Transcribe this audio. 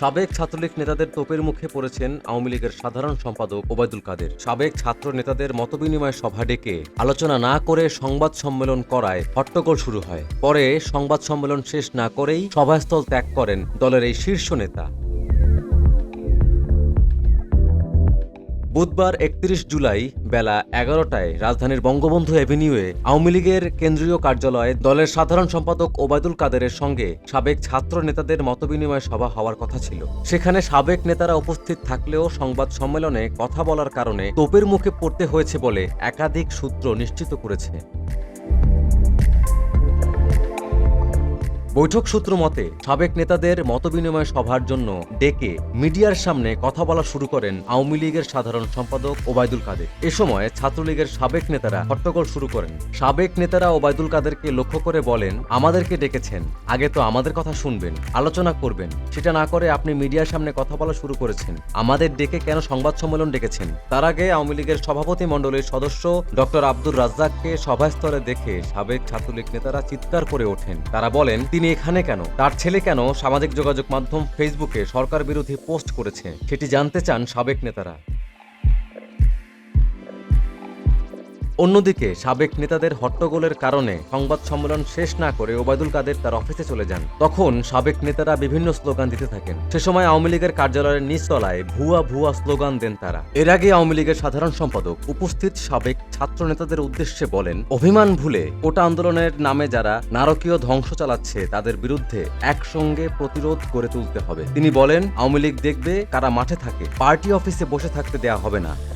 সাবেক ছাত্রলীগ নেতাদের তোপের মুখে পড়েছেন আওয়ামী লীগের সাধারণ সম্পাদক ওবায়দুল কাদের। সাবেক ছাত্র নেতাদের মতবিনিময় সভা ডেকে আলোচনা না করে সংবাদ সম্মেলন করায় হট্টগোল শুরু হয়। পরে সংবাদ সম্মেলন শেষ না করেই সভাস্থল ত্যাগ করেন দলের এই শীর্ষ নেতা। বুধবার একত্রিশ জুলাই বেলা এগারোটায় রাজধানীর বঙ্গবন্ধু এভিনিউয়ে আওয়ামী লীগের কেন্দ্রীয় কার্যালয়ে দলের সাধারণ সম্পাদক ওবায়দুল কাদেরের সঙ্গে সাবেক ছাত্র নেতাদের মতবিনিময় সভা হওয়ার কথা ছিল। সেখানে সাবেক নেতারা উপস্থিত থাকলেও সংবাদ সম্মেলনে কথা বলার কারণে তোপের মুখে পড়তে হয়েছে বলে একাধিক সূত্র নিশ্চিত করেছে। বৈঠক সূত্র মতে, সাবেক নেতাদের মতবিনিময় সভার জন্য ডেকে মিডিয়ার সামনে কথা বলা শুরু করেন আওয়ামী লীগের সাধারণ সম্পাদক ওবায়দুল কাদের। এ সময় ছাত্রলীগের সাবেক নেতারা হট্টগোল শুরু করেন। সাবেক নেতারা ওবায়দুল কাদেরকে লক্ষ্য করে বলেন, আমাদেরকে ডেকেছেন, আগে তো আমাদের কথা শুনবেন, আলোচনা করবেন। সেটা না করে আপনি মিডিয়ার সামনে কথা বলা শুরু করেছেন। আমাদের ডেকে কেন সংবাদ সম্মেলন ডেকেছেন? তার আগে আওয়ামী লীগের সভাপতি মণ্ডলীর সদস্য ডক্টর আব্দুর রাজ্জাককে সভাস্থলে দেখে সাবেক ছাত্রলীগ নেতারা চিৎকার করে ওঠেন। তারা বলেন, তিনি এখানে কেন? তার ছেলে কেন সামাজিক যোগাযোগ মাধ্যম ফেসবুকে সরকার বিরোধী পোস্ট করেছে? সেটি জানতে চান সাবেক নেতারা। অন্যদিকে, সাবেক নেতাদের হট্টগোলের কারণে সংবাদ সম্মেলন শেষ না করে ওবায়দুল কাদের তার অফিসে চলে যান। তখন সাবেক নেতারা বিভিন্ন স্লোগান দিতে থাকেন। সে সময় আওয়ামী লীগের কার্যালয়ের নিচতলায় ভুয়া ভুয়া স্লোগান দেন তারা। এর আগে আওয়ামী লীগের সাধারণ সম্পাদক, উপস্থিত সাবেক ছাত্র নেতাদের উদ্দেশ্যে বলেন, অভিমান ভুলে কোটা আন্দোলনের নামে যারা নারকীয় ধ্বংস চালাচ্ছে, তাদের বিরুদ্ধে একসঙ্গে প্রতিরোধ গড়ে তুলতে হবে। তিনি বলেন, আওয়ামী লীগ দেখবে কারা মাঠে থাকে। পার্টি অফিসে বসে থাকতে দেয়া হবে না।